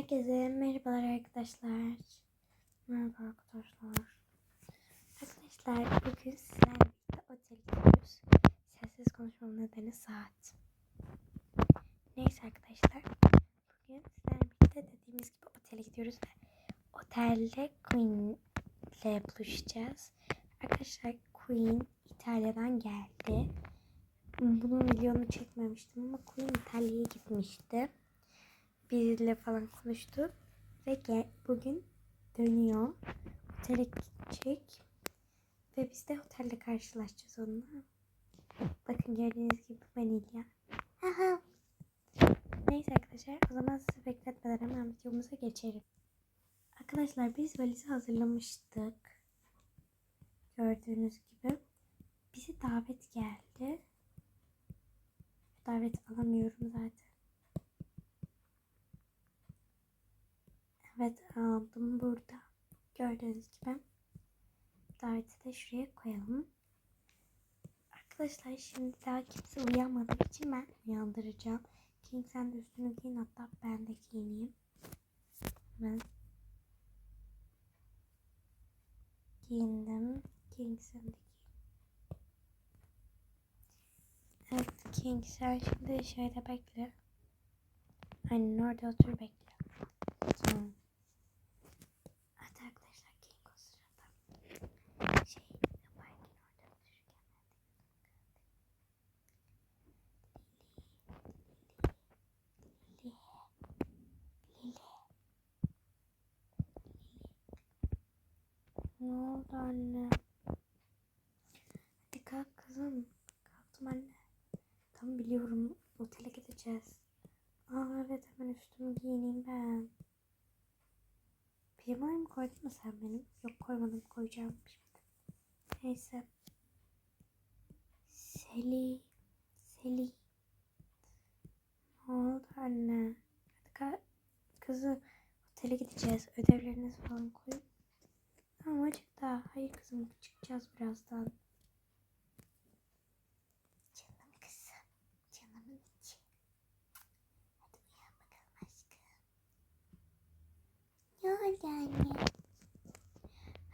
Herkese merhabalar arkadaşlar. Merhaba arkadaşlar. Arkadaşlar bugün sizlerle birlikte otele gidiyoruz. Sessiz konuşmamın nedeni saat. Neyse arkadaşlar. Bugün sizlerle birlikte dediğimiz gibi otele gidiyoruz ve otelde Queen ile buluşacağız. Arkadaşlar Queen İtalya'dan geldi. Bunun videonu çekmemiştim ama Queen İtalya'ya gitmişti biriyle falan konuştu ve gel, bugün dönüyor. Otele gidecek ve biz de otelde karşılaşacağız onunla. Bakın gördüğünüz gibi vanilya. Aha. Neyse arkadaşlar o zaman sizi bekletmeden hemen videomuza geçelim. Arkadaşlar biz valizi hazırlamıştık. Gördüğünüz gibi. Bize davet geldi. Davet alamıyorum zaten. Evet aldım burada. Gördüğünüz gibi. Daveti de şuraya koyalım. Arkadaşlar şimdi daha kimse uyanmadığı için ben uyandıracağım. King sen de üstünü giyin hatta ben de giyineyim. Ben giyindim. King sen de giyin. Evet King sen şimdi şeyde bekle. Aynen orada otur bekle. Tamam. Hadi arkadaşlar King o sırada. Şey yaparken orada otururken Lili. Lili. Ne oldu anne? Hadi kalk kızım. Kalktım anne. Tam biliyorum. Otele gideceğiz. Aa evet hemen üstümü giyineyim ben. Pijamaya mı koydun mu sen benim? Yok koymadım koyacağım şimdi. Neyse. Seli. Seli. Ne oldu anne? Hadi ka kızım otele gideceğiz. Ödevlerinizi falan koyun. Tamam açık daha. Hayır kızım çıkacağız birazdan. Canım. Hadi. Ne oldu anne?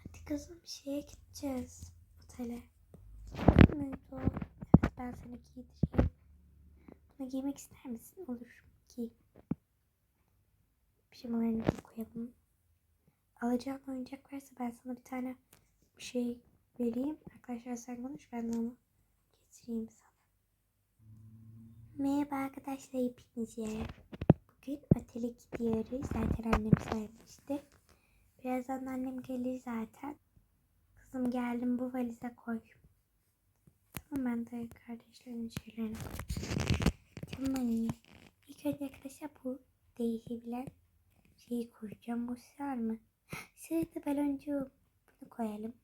Hadi kızım şeye gideceğiz. Otele. O? Evet ben seni giydireyim. Bunu giymek ister misin? Olur. Giy. Pijamalarını da koyalım. Alacağım oyuncak varsa ben sana bir tane bir şey vereyim. Arkadaşlar sen konuş ben de onu getireyim sana. Merhaba arkadaşlar hepinize. Bugün otele gidiyoruz. Zaten annem söylemişti. Birazdan annem gelir zaten. Kızım geldim bu valize koy. Tamam ben de kardeşlerimin şeylerini. Tamam anne. İlk önce arkadaşlar bu değişebilen şeyi koyacağım. Bu sığar mı? Sığdı baloncuğum. Bunu koyalım.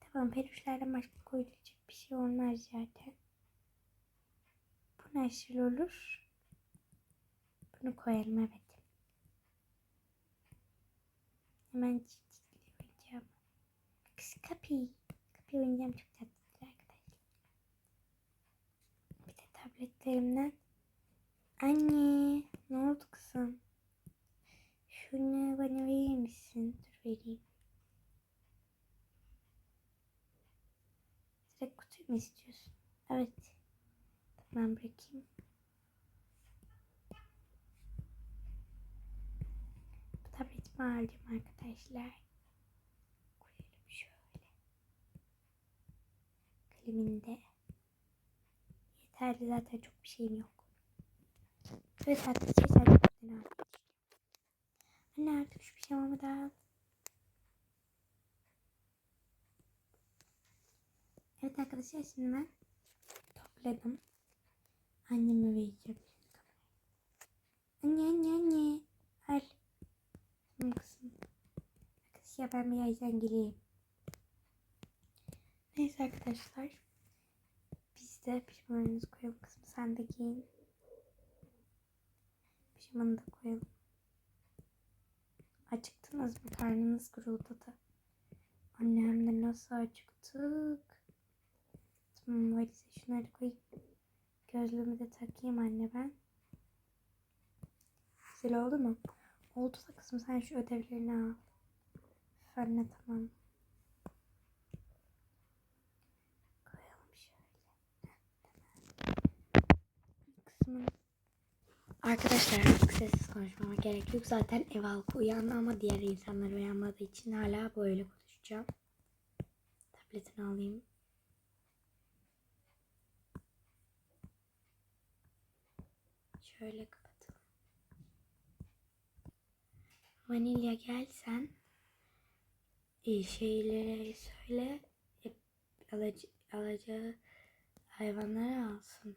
Tamam peruşlardan başka koyulacak bir şey olmaz zaten. Bu nasıl olur? Bunu koyalım evet. Hemen çiçekleri koyacağım. Kız kapıyı. Kapıyı oynayacağım çok tatlı arkadaşlar. Bir de tabletlerimden. Anne ne oldu kızım? Şunu bana verir misin? Dur vereyim. Direkt kutuyu mu istiyorsun? Evet. Tamam bırakayım. Bu tabletimi alacağım arkadaşlar. Koyalım şöyle. Kaleminde. Yeterli zaten çok bir şeyim yok. Evet arkadaşlar aldım. Anne artık şu pijamamı da al. Evet arkadaşlar şimdi ben topladım. Anneme vereceğim. Anne anne anne. Al. Tamam kızım. Arkadaşlar ben birazdan geleyim. Neyse arkadaşlar. Biz de pijamalarınızı koyalım kızım. Sen de giyin. Pijamanı da koyalım. Acıktınız mı? Karnınız guruldadı. Annemle nasıl acıktık. Tamam valize şunları koyayım. Gözlüğümü de takayım anne ben. Güzel oldu mu? Oldu da kızım sen şu ödevlerini al. Üf, Anne tamam. Koyalım şöyle. Kısmın. Arkadaşlar sessiz konuşmama gerek yok. Zaten ev halkı uyandı ama diğer insanlar uyanmadığı için hala böyle konuşacağım. Tabletini alayım. Şöyle kapatalım. Vanilya gel sen. İyi şeyleri söyle. Alacağı hayvanları alsın.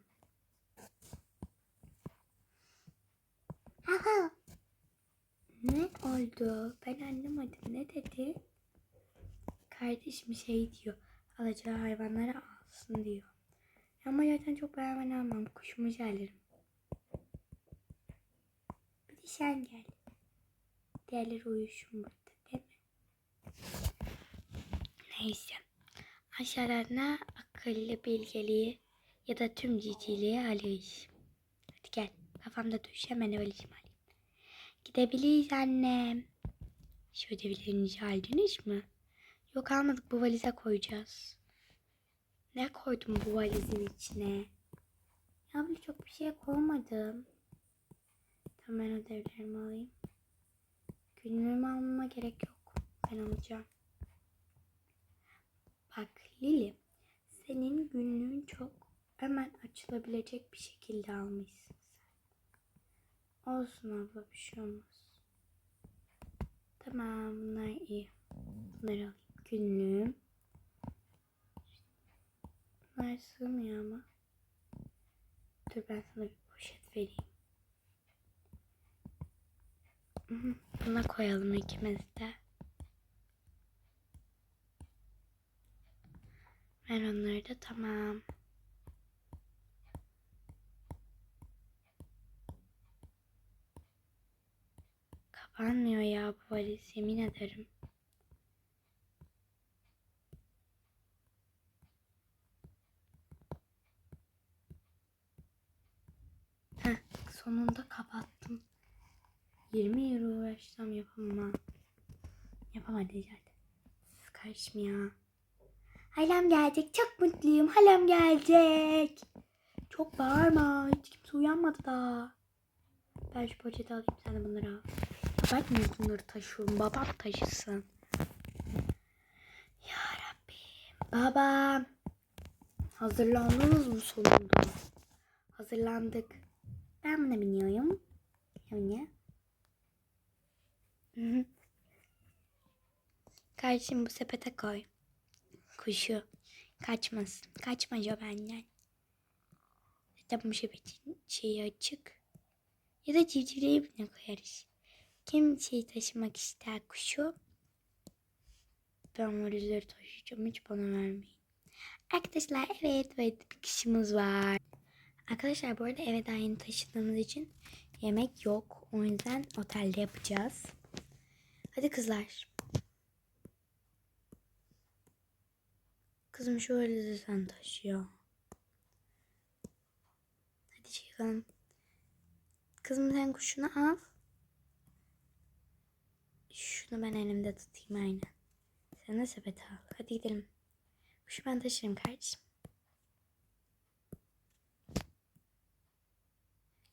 Aha. Ne oldu? Ben anlamadım. Ne dedi? Kardeşim şey diyor. Alacağı hayvanları alsın diyor. Ama zaten çok ben almam. Kuşumu alırım. Bir de sen gel. Diğerleri uyuşun burada değil mi? Neyse. Aşağılarına akıllı bilgeliği ya da tüm ciciliği alıyoruz. Hadi gel. Kafamda düş hemen alayım. Gidebiliriz annem. Şu ödevlerinizi aldınız mı? Yok almadık bu valize koyacağız. Ne koydum bu valizin içine? Ya böyle çok bir şey koymadım. Tamam ben ödevlerimi alayım. Günlüğümü almama gerek yok. Ben alacağım. Bak Lili, senin günlüğün çok hemen açılabilecek bir şekilde almışsın. Olsun abla bir şey olmaz. Tamam bunlar iyi. Bunları alayım. Günlüğüm. Bunlar sığmıyor ama. Dur ben sana bir poşet vereyim. Buna koyalım ikimiz de. Ver onları da tamam. Kapanmıyor ya bu valiz yemin ederim. Heh, sonunda kapattım. 20 yıl uğraşsam yapamam. Yapamadım zaten. Siz ya. Halam gelecek. Çok mutluyum. Halam gelecek. Çok bağırma. Hiç kimse uyanmadı daha. Ben şu poşeti alayım. Sen de bunları al. Ben niye bunları taşıyorum? Babam taşısın. Ya Rabbim. Babam. Hazırlandınız mı sonunda? Hazırlandık. Ben buna biniyorum. Yani. Kardeşim bu sepete koy. Kuşu. Kaçmasın. Kaçmaca benden. Zaten bu sepetin şeyi açık. Ya da civcivleri bine koyarız. Kim şey taşımak ister kuşu? Ben valizleri taşıyacağım. Hiç bana vermeyin. Arkadaşlar evet böyle bir kişimiz var. Arkadaşlar bu arada eve daha yeni taşıdığımız için yemek yok. O yüzden otelde yapacağız. Hadi kızlar. Kızım şu valizi sen taşıyor. Hadi çıkalım. Kızım sen kuşunu al. Şunu ben elimde tutayım aynen. Sen de sepeti al. Hadi gidelim. Kuşu ben taşırım kardeşim.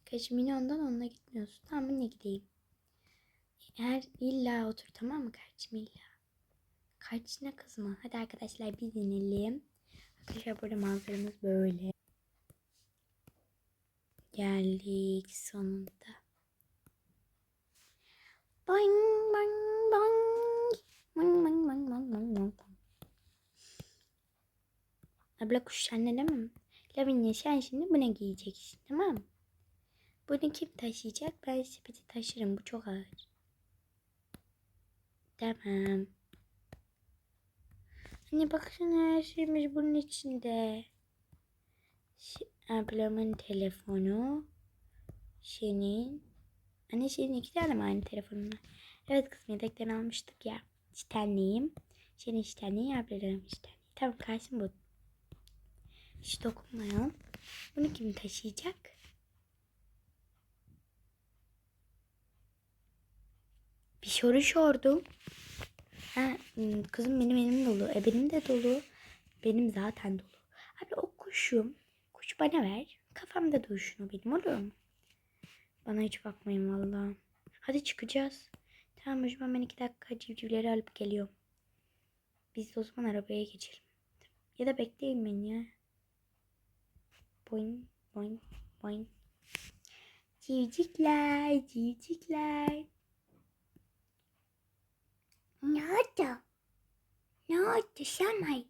Kardeşim yine ondan onunla gitmiyorsun. Tamam yine gideyim. Eğer illa otur tamam mı kardeşim illa. Kardeşine kızma. Hadi arkadaşlar bir dinleyelim. Arkadaşlar burada manzaramız böyle. Geldik sonunda. Boing boing boing. Boing boing boing boing boing boing. Abla kuş anne mi? Lavinia sen şimdi bunu giyeceksin tamam? Bunu kim taşıyacak? Ben sepeti taşırım. Bu çok ağır. Tamam. Anne baksana her şeyimiz bunun içinde. Ablamın telefonu. Senin. Anne senin iki tane mi aynı telefonun var? Evet kızım yedekten almıştık ya. İştenliyim. Senin iştenliği ablalarım iştenliği. Tamam karşım bu. Hiç dokunmayalım. Bunu kim taşıyacak? Bir soru sordum. Ha, hmm, kızım benim elim dolu. E benim de dolu. Benim zaten dolu. Abi o kuşum. Kuş bana ver. Kafamda dursun o benim olur mu? Bana hiç bakmayın vallahi. Hadi çıkacağız. Tamam zaman ben iki dakika civcivleri alıp geliyorum. Biz o zaman arabaya geçelim. Ya da bekleyin beni ya. Boing boing boing. Civcikler, civcikler. Ne oldu? Ne oldu Şamay?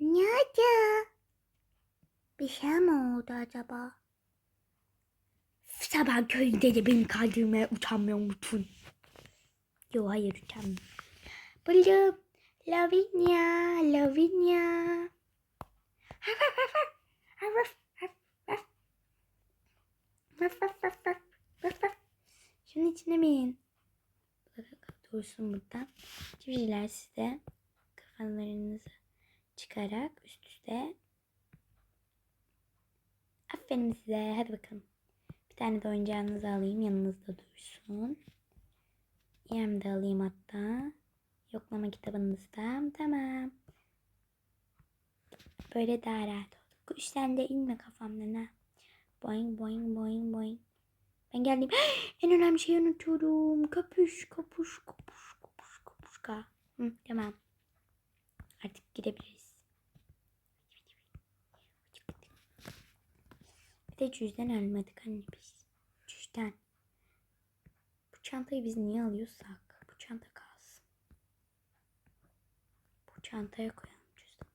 Ne oldu? Bir şey mi oldu acaba? Sabah köyünde de beni kaldırmaya utanmıyor musun? Yok hayır utanmıyorum. Buldum. Lavinia, Lavinia. Şunun içine bin. Dursun burada. Civcivler size kafalarınızı çıkarak üst üste. Aferin size. Hadi bakalım. Tane de oyuncağınızı alayım. Yanınızda dursun. Yem de alayım hatta. Yoklama kitabınızda. Tamam. Böyle daha rahat olduk. Kuş sen de inme kafamdan ha. Boing boing boing boing. Ben geldim. en önemli şeyi unutuyorum. Kapış kapış kapış kapış kapuşka. Hı, tamam. Artık gidebiliriz. Bir de cüzden almadık anne biz. Cüzden. Bu çantayı biz niye alıyorsak? Bu çanta kalsın. Bu çantaya koyalım cüzdanı.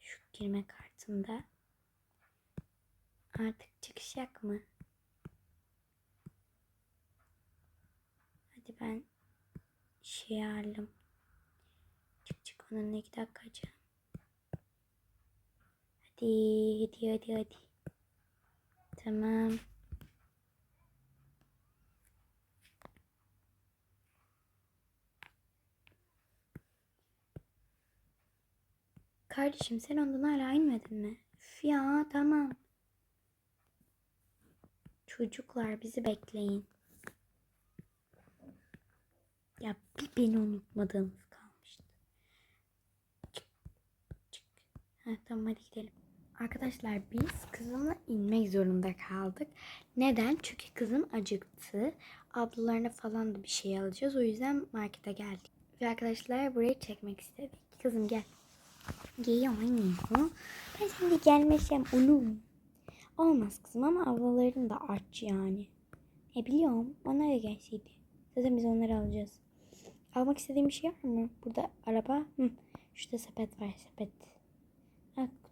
Şu girme kartında. Artık çıkacak mı? Hadi ben şey aldım. Çık çık onunla iki dakika açalım. Hadi hadi hadi hadi. Tamam. Kardeşim sen ondan hala inmedin mi? Üf ya tamam. Çocuklar bizi bekleyin. Ya bir beni unutmadığımız kalmıştı. Çık, çık. Ha, tamam hadi gidelim. Arkadaşlar biz kızımla inmek zorunda kaldık. Neden? Çünkü kızım acıktı. Ablalarına falan da bir şey alacağız. O yüzden markete geldik. Ve arkadaşlar burayı çekmek istedik. Kızım gel. Geliyor anne. Ben şimdi gelmesem oğlum. Olmaz kızım ama ablaların da aç yani. E biliyorum. Onlar da gelseydi. Zaten biz onları alacağız. Almak istediğim bir şey var mı? Burada araba. Hı. Şurada sepet var sepet.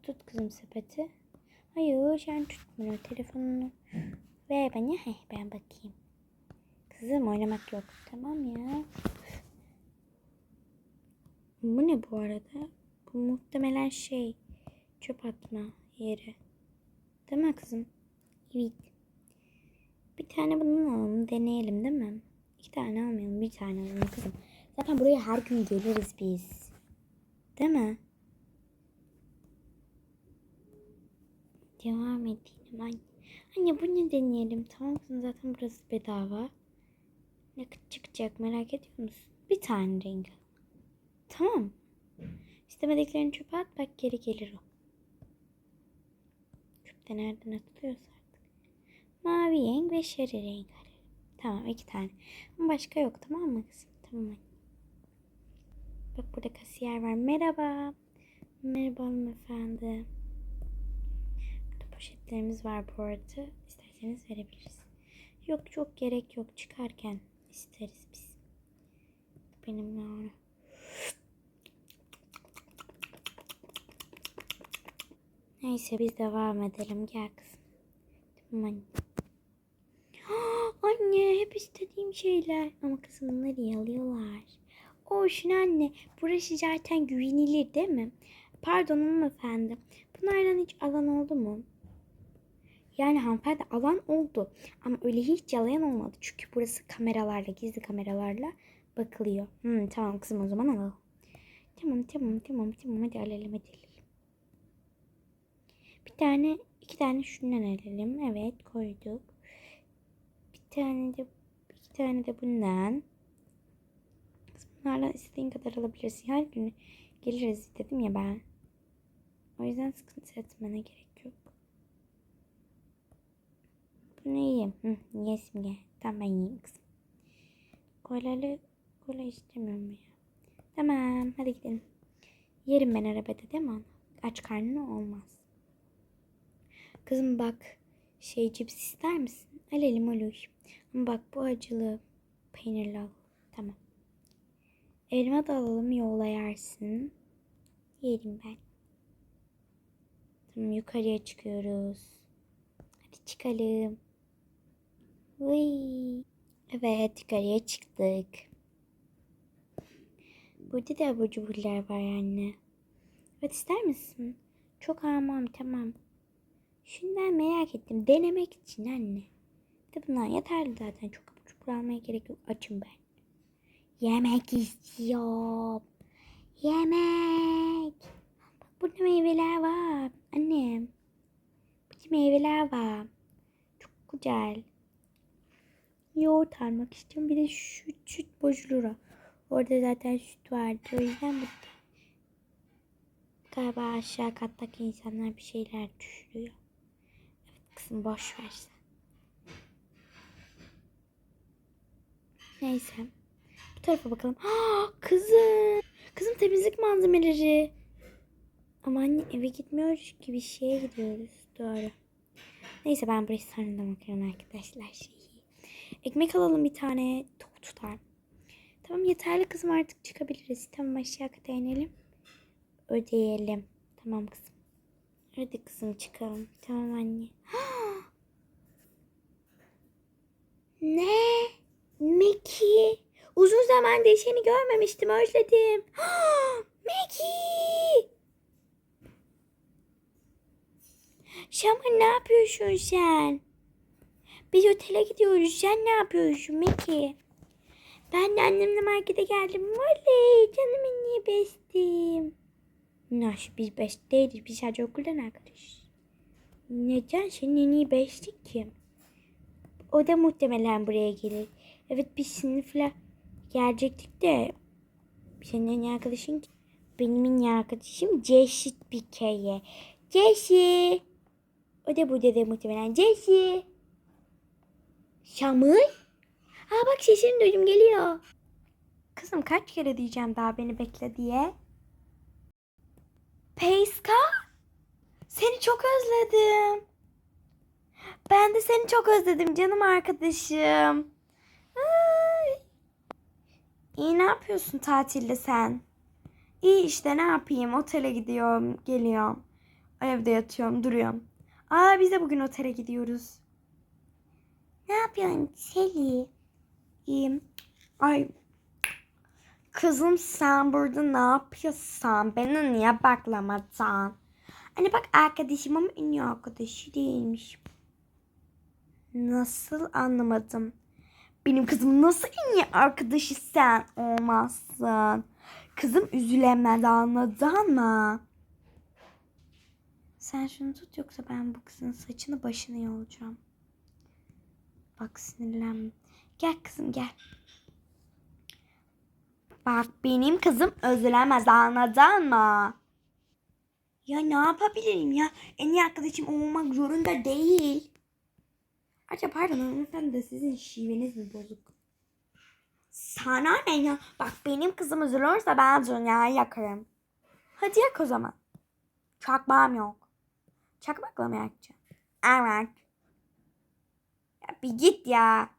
Tut kızım sepeti. Hayır sen tutmuyor telefonunu. Ver bana. Heh, ben bakayım. Kızım oynamak yok. Tamam ya. Bu ne bu arada? Bu muhtemelen şey. Çöp atma yeri. Değil mi kızım? Evet. Bir tane bundan alalım. Deneyelim değil mi? İki tane almayalım. Bir tane alalım kızım. Zaten buraya her gün geliriz biz. Değil mi? Devam edelim anne. Anne bu ne deneyelim? Tamam kızım zaten burası bedava. Ne çıkacak merak ediyor musun? Bir tane renk. Tamam. İstemediklerini çöpe at bak geri gelir o. Çöpte nereden atılıyorsa artık. Mavi renk ve şeri renk. Tamam iki tane. Ama başka yok tamam mı kızım? Tamam. Bak burada kasiyer var. Merhaba. Merhaba hanımefendi. Poşetlerimiz var bu arada. İsterseniz verebiliriz. Yok çok gerek yok. Çıkarken isteriz biz. Benim Laura. Neyse biz devam edelim. Gel kızım. Tamam. Anne hep istediğim şeyler. Ama kızım bunları yalıyorlar. Olsun anne. Burası zaten güvenilir değil mi? Pardon hanımefendi. Bunlardan hiç alan oldu mu? Yani hanımefendi alan oldu. Ama öyle hiç yalayan olmadı. Çünkü burası kameralarla, gizli kameralarla bakılıyor. Hmm, tamam kızım o zaman alalım. Tamam tamam tamam tamam hadi alalım hadi alalım. Bir tane iki tane şundan alalım. Evet koyduk. Bir tane de iki tane de bundan. Bunlarla istediğin kadar alabilirsin. Her gün geliriz dedim ya ben. O yüzden sıkıntı etmene gerek yok. Bunu yiyeyim. Hı, ye simge. Tamam ben yiyeyim kızım. Kolalı kola istemiyorum ya. Tamam hadi gidelim. Yerim ben arabada değil mi? Aç karnına olmaz. Kızım bak şey cips ister misin? Alalım olur. Ama bak bu acılı peynirli al. Tamam. Elma da alalım yola yersin. Yerim ben. Tamam yukarıya çıkıyoruz. Hadi çıkalım. Vıy. Evet yukarıya çıktık. Burada da abur cuburlar var anne. Evet ister misin? Çok almam tamam. Şundan merak ettim. Denemek için anne. Bir de bunlar yeterli zaten. Çok abur cubur almaya gerek yok. Açım ben. Yemek istiyorum. Yemek. Bak burada meyveler var. Annem. Burada meyveler var. Çok güzel. Yoğurt almak istiyorum. Bir de süt, süt bozulur. Orada zaten süt vardı. O yüzden bu galiba aşağı kattaki insanlar bir şeyler düşürüyor. Evet kızım boş ver sen. Neyse. Bu tarafa bakalım. Aa, kızım. Kızım temizlik malzemeleri. Ama anne eve gitmiyoruz ki bir şeye gidiyoruz. Doğru. Neyse ben burayı sonradan bakarım arkadaşlar. Ekmek alalım bir tane. Tok tutar. Tamam yeterli kızım artık çıkabiliriz. Tamam aşağı kata inelim. Ödeyelim. Tamam kızım. Hadi kızım çıkalım. Tamam anne. ne? Mickey. Uzun zamandır seni görmemiştim. Özledim. Mickey. Şaman ne yapıyorsun sen? Biz otele gidiyoruz. Sen ne yapıyorsun Mickey? Ben de annemle markete geldim. Oley canım niye bestim. Naş biz best değiliz. Biz sadece okuldan arkadaş. Neden senin en iyi bestik kim? O da muhtemelen buraya gelir. Evet biz sınıfla gelecektik de senin en iyi arkadaşın kim? Benim en iyi arkadaşım Ceşit bir kere. O da burada da muhtemelen Ceşi. Şamil. Ha bak sesini duydum geliyor. Kızım kaç kere diyeceğim daha beni bekle diye. Peyska? Seni çok özledim. Ben de seni çok özledim canım arkadaşım. Ay. İyi ne yapıyorsun tatilde sen? İyi işte ne yapayım otele gidiyorum geliyorum. Evde yatıyorum duruyorum. Aa biz de bugün otele gidiyoruz. Ne yapıyorsun Seli? İyiyim. Ay. Kızım sen burada ne yapıyorsun? Beni niye baklamadın? Hani bak arkadaşım ama iyi arkadaşı değilmiş. Nasıl anlamadım. Benim kızım nasıl iyi arkadaşı sen olmazsın? Kızım üzülemez anladın mı? Sen şunu tut yoksa ben bu kızın saçını başını yolacağım. Bak sinirlenme. Gel kızım gel. Bak benim kızım üzülemez anladın mı? Ya ne yapabilirim ya? En iyi arkadaşım olmak zorunda değil. Ayrıca pardon hanımefendi de sizin şiveniz mi bozuk? Sana ne ya? Bak benim kızım üzülürse ben dünyayı yakarım. Hadi yak o zaman. Çakmağım yok. Çakmakla mı yakacağım? Evet. Bir git ya.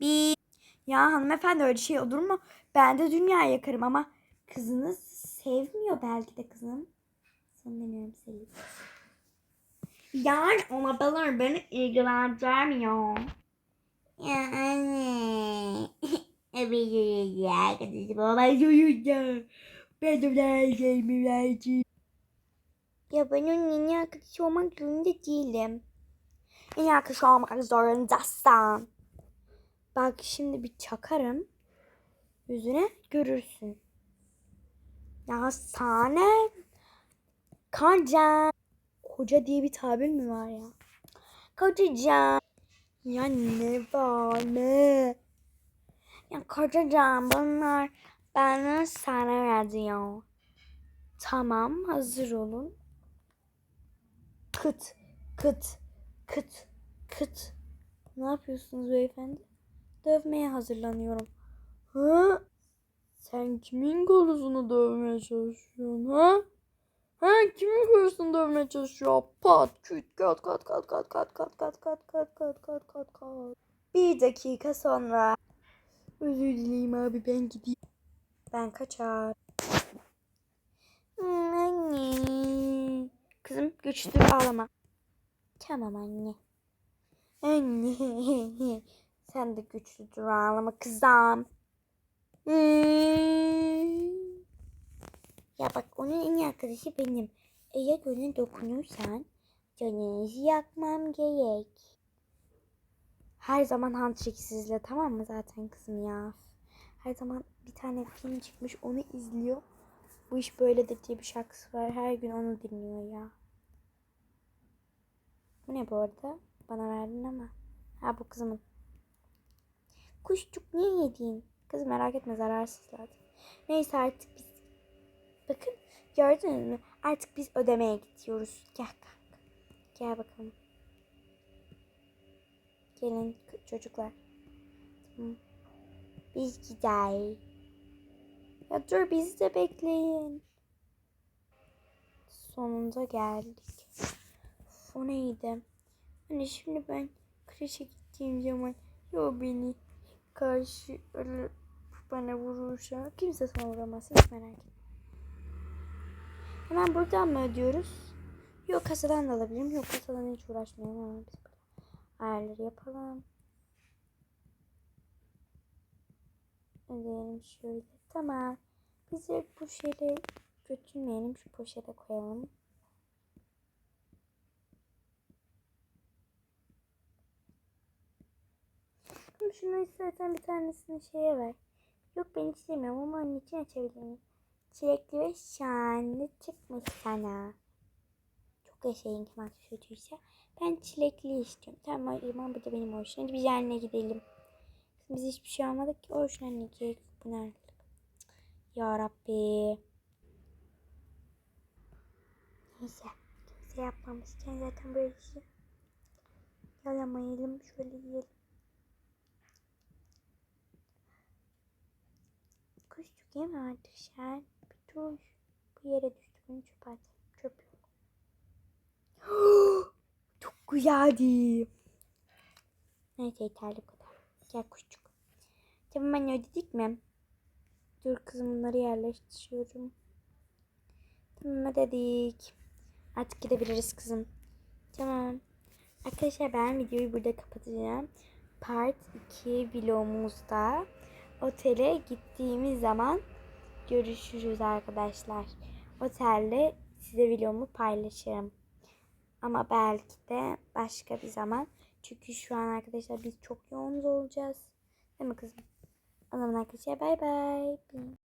Bir. Ya hanımefendi öyle şey olur mu? Ben de dünya yakarım ama kızınız sevmiyor belki de kızım. Sanmıyorum sevgilim. Yani olabilir beni ilgilendirmiyor. Ya anne. Evet arkadaşım olay çocuğum. Ben de vereceğim. Ya ben onun en iyi arkadaşı olmak zorunda değilim. En arkadaşı olmak zorundasın. Bak şimdi bir çakarım. Yüzüne görürsün. Ya sana koca. Koca diye bir tabir mi var ya? Kocacığım. Ya ne var ne? Ya kocacığım bunlar bana sana yazıyor. Tamam hazır olun. Kıt kıt kıt kıt. Ne yapıyorsunuz beyefendi? Dövmeye hazırlanıyorum. Ha? Sen kimin kolunu dövmeye çalışıyorsun ha? Ha kimin kolunu dövmeye çalışıyor? Pat küt kat kat kat kat kat kat kat kat kat kat kat kat kat. Bir dakika sonra. Özür dileyim abi ben gideyim. Ben kaçar. Hmm, Anne. Kızım güçlü ağlama. Tamam anne. Anne. Sen de güçlüdür ağlama kızım. Hmm. Ya bak onun en iyi arkadaşı benim. Eğer ona dokunursan canınızı yakmam gerek. Her zaman handshake sizle tamam mı zaten kızım ya? Her zaman bir tane film çıkmış onu izliyor. Bu iş böyledir diye bir şarkısı var. Her gün onu dinliyor ya. Bu ne bu arada? Bana verdin ama. Ha bu kızımın. Kuşçuk niye yedin? Kızım merak etme zararsız zaten. Neyse artık biz. Bakın gördünüz mü? Artık biz ödemeye gidiyoruz. Gel kanka. Gel bakalım. Gelin çocuklar. Biz gidelim. Ya dur bizi de bekleyin. Sonunda geldik. O neydi? Hani şimdi ben kreşe gittiğim zaman ya beni karşı bana vurursa kimse sana vuramaz hiç merak etme. Hemen buradan mı ödüyoruz? Yok kasadan da alabilirim. Yok kasadan hiç uğraşmayalım ama biz burada ayarları yapalım. Ödeyelim şöyle. Tamam. Biz de bu şeyleri götürmeyelim. Şu poşete koyalım. Şunu istersen bir tanesini şeye ver. Yok ben istemiyorum ama onun için açabilirim. Çilekli ve şahane çıkmış sana. Çok yaşayın Kemal çocuğuysa. Ben çilekli istiyorum. Tamam o zaman bu da benim olsun. Hadi biz yerine gidelim. Biz hiçbir şey almadık ki. Olsun anne gerek. Bu nerede? Ya Rabbi. Neyse. Kimse yapmamışken zaten böyle şey. Yalamayalım. Şöyle yiyelim. Kuşçuk yeme artık sen. Bir dur. Bu yere düştü. Bunu çöp at. Çöp yok. Çok güzeldi. Neyse yeterli kadar. Gel kuşçuk. Tamam anne ödedik mi? Dur kızım bunları yerleştiriyorum. Tamam ödedik. Artık gidebiliriz kızım. Tamam. Arkadaşlar ben videoyu burada kapatacağım. Part 2 vlogumuzda otele gittiğimiz zaman görüşürüz arkadaşlar. Otelde size vlogumu paylaşırım. Ama belki de başka bir zaman. Çünkü şu an arkadaşlar biz çok yoğun olacağız. Değil mi kızım? O zaman arkadaşlar bay bay.